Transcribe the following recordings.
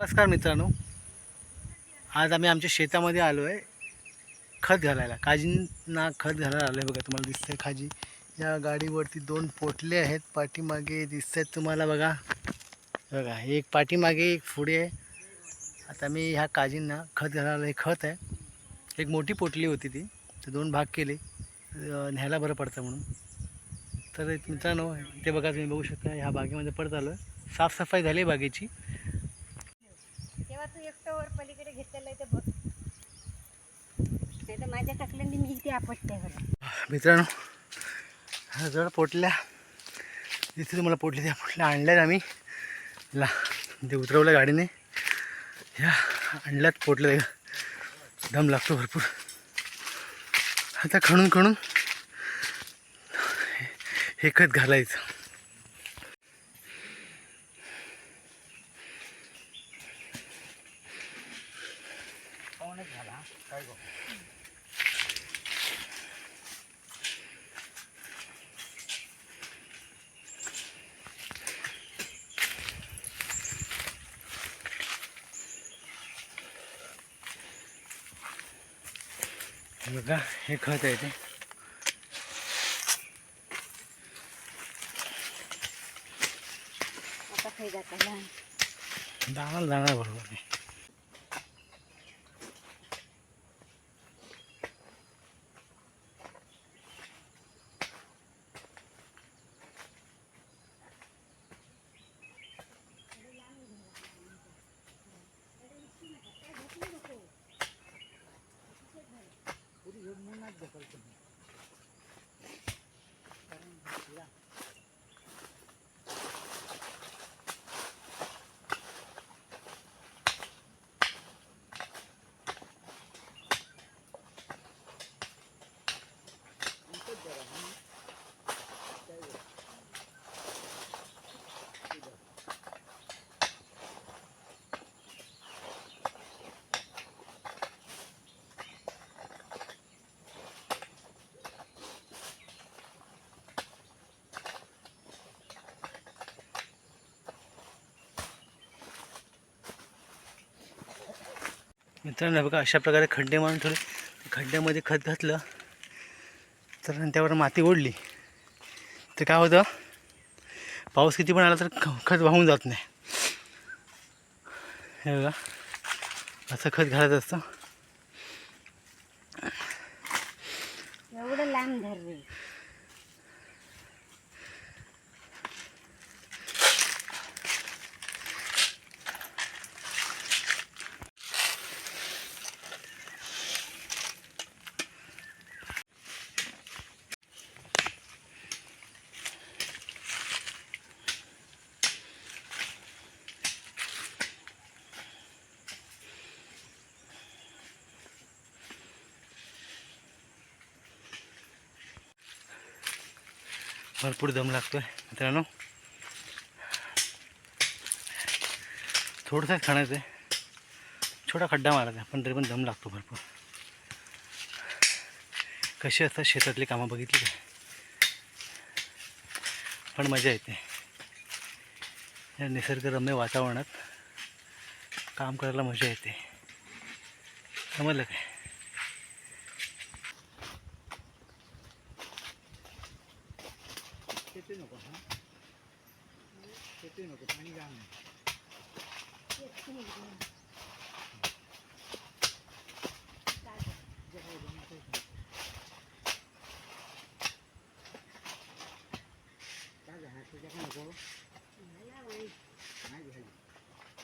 नमस्कार मित्रांनो. आज आम्ही आमच्या शेतामध्ये आलो आहे खत घालायला. काजींना खत घालायला आलो आहे बघा तुम्हाला दिसतंय खाजी. या गाडीवरती दोन पोटले आहेत पाठीमागे दिसत आहेत तुम्हाला बघा. बघा एक पाठीमागे एक पुढे. आहे आता मी ह्या काजींना खत घालायला हे खत आहे. एक मोठी पोटली होती ती. तर दोन भाग केले. न्यायला बरं पडतं म्हणून. तर मित्रांनो ते बघा तुम्ही बघू शकता ह्या बागेमध्ये पडत आलो आहे साफसफाई झाली आहे बागेची तेव्हा तू एकटं वर पलीकडे घेतलेलं आहे ते बघ नाही तर माझ्या टाकल्याने मी इथे आपटते मित्रांनो ह्या जड पोटल्या जिथे तुम्हाला पोटल्या त्या पोटल्या आणल्यात आम्ही. ला ते उतरवलं गाडीने. ह्या आणल्यात पोटल्या. दम लागतो भरपूर. आता खणून खणून हे खत घालायचं हे बघा हे खत आहे ते. जाणार जाणार बरोबर आहे. मित्रांनो बघा अशा प्रकारे खड्डे मारून थोडे खड्ड्यामध्ये खत घातलं. तर त्यावर माती ओढली. तर काय होतं? पाऊस किती पण आला तर ख- खत वाहून जात नाही. हे बघा असं खत घालायचं असतं. एवढं लांब धर भरपूर दम लागतो आहे मित्रांनो. थोडंसंच खाण्याचं आहे. छोटा खड्डा मारायचा पण तरी पण दम लागतो भरपूर. कशी असतात शेतातली कामं बघितली काय पण मजा येते. या निसर्गरम्य वातावरणात काम करायला मजा येते. समजलं काय? 出てんのかな出てんのか何があんの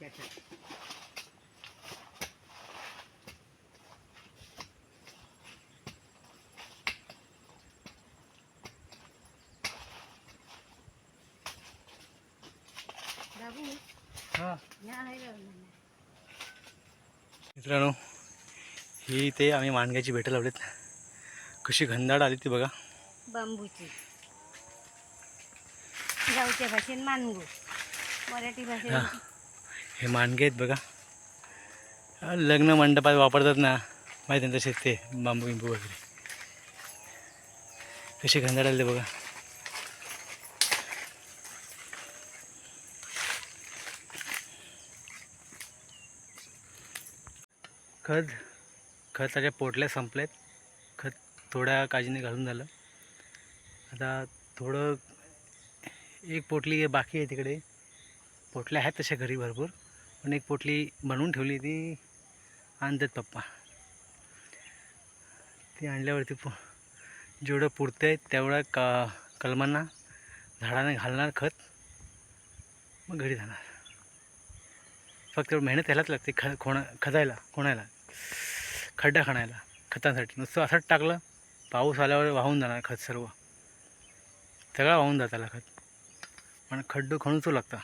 大丈夫。मित्रांनो ही ते आम्ही माणग्याची भेटं लावलीत. कशी घनदाड आली ती बघा. बांबूची. गावच्या भाषेत मानगू मराठी हा. भाषेत हे माणगे आहेत बघा. लग्न मंडपात वापरतात ना. माहिती आहे ना तसेच ते बांबू बिंबू वगैरे. कसे घनदाड आले बघा. खत खत त्याच्या पोटल्या संपलेत. खत थोड्या काळजीने घालून झालं. आता थोडं एक पोटली बाकी आहे तिकडे. पोटल्या आहेत तशा घरी भरपूर. पण एक पोटली बनवून ठेवली ती आणतात पप्पा. ती आणल्यावरती पु जेवढं पुरतं आहे तेवढं का कलमांना झाडाने घालणार खत. मग घरी जाणार. फक्त मेहनत यायलाच लागते ख खोणा खदायला खोणायला. खड्डा खणायला खतांसाठी. नुसतं असंच टाकलं पाऊस आल्यावर वाहून जाणार खत सर्व. सगळं वाहून जाताला खत. पण खड्डू खणूचो लागता.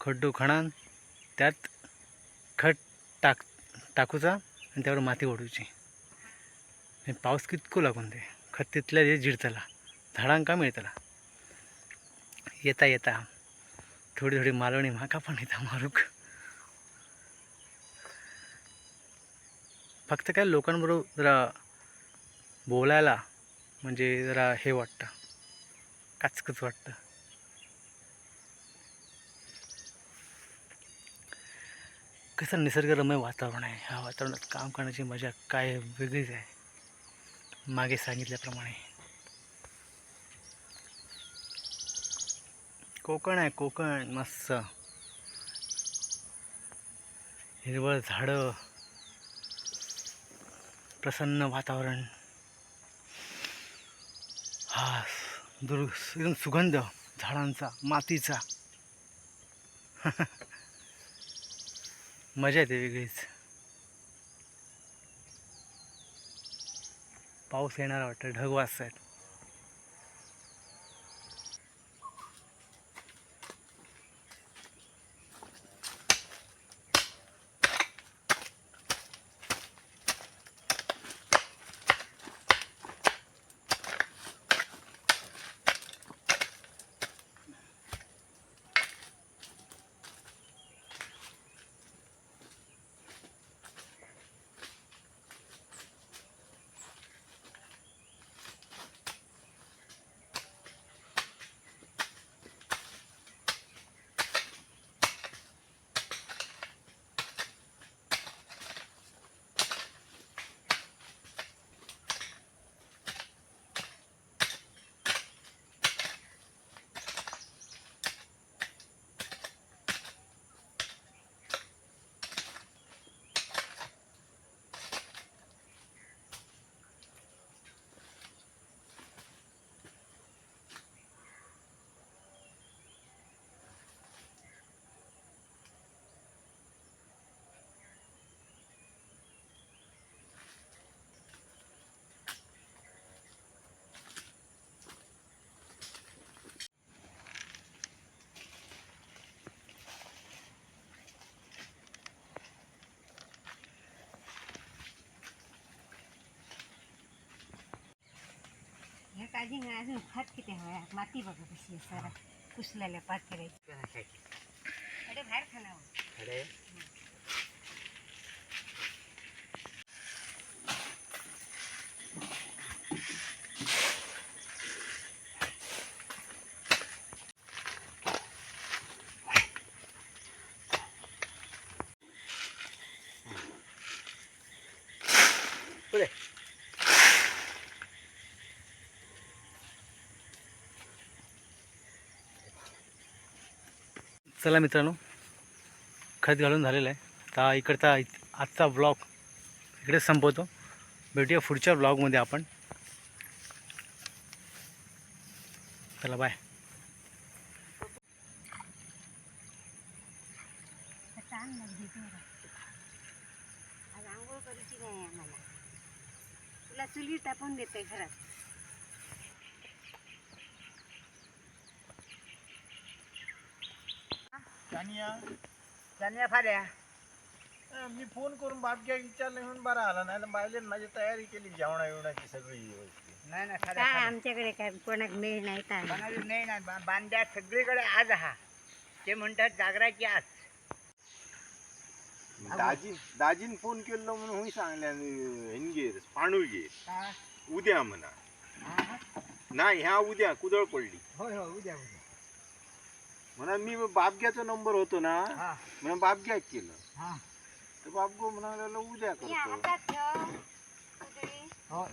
खड्डू खणान त्यात खत टाक टाकूचा आणि त्यावर माती ओढूची. पाऊस कितको लागून ते खत तिथल्या ते जिरतला झाडांका मिळतला? येता येता. थोडी थोडी मालवणी म्हाका पण येता मारूक. फक्त काय लोकांबरोबर जरा बोलायला म्हणजे जरा हे वाटतं. काचकच वाटतं. कसं निसर्गरम्य वातावरण आहे. ह्या वातावरणात काम करण्याची मजा काय वेगळीच आहे. मागे सांगितल्याप्रमाणे. कोकण आहे कोकण. मस्त. हिरवळ झाडं. प्रसन्न वातावरण. हा दुर एकदम सुगंध झाडांचा मातीचा. मजा येते वेगळीच. पाऊस येणार वाटतं ढग वाजत आहेत. ह्या काळजी नाही अजून खत किती हवं माती बघा कशी आहे सारा कुसलेल्या पात करायची अरे बाहेर खाणार पुढे चला मित्रांनो खत घालून झालेलं आहे. आता इकडचा आजचा ब्लॉग इकडे संपवतो. भेटूया पुढच्या ब्लॉगमध्ये आपण. चला बाय आज आंघोळ करायची नाही आम्हाला. तुला चुली टाकून देते घरात अं, मी फोन करून बापग्या विचारलं म्हणून बरा आला नाही. बायले माझी तयारी केली जेवणा येवणाची सगळी व्यवस्थित. नाही ना काय आमच्याकडे काय कोणाक मेळ नाही काय कोणाला नाही. ना बा- बांध्या सगळीकडे आज हा. ते म्हणतात जागराची आज. दाजी दाजीन फोन केलं म्हणून होई सांगल्या हेनगेर पाणूलगेर का? उद्या म्हणा. हा? नाही ह्या उद्या कुदळ पडली. होय होय उद्या उद्या. म्हणा मी बापग्याचा नंबर होतो ना हा. म्हणून बापग्यात केलं. हा. तर बाप गो म्हणाला उद्या करतो. हो.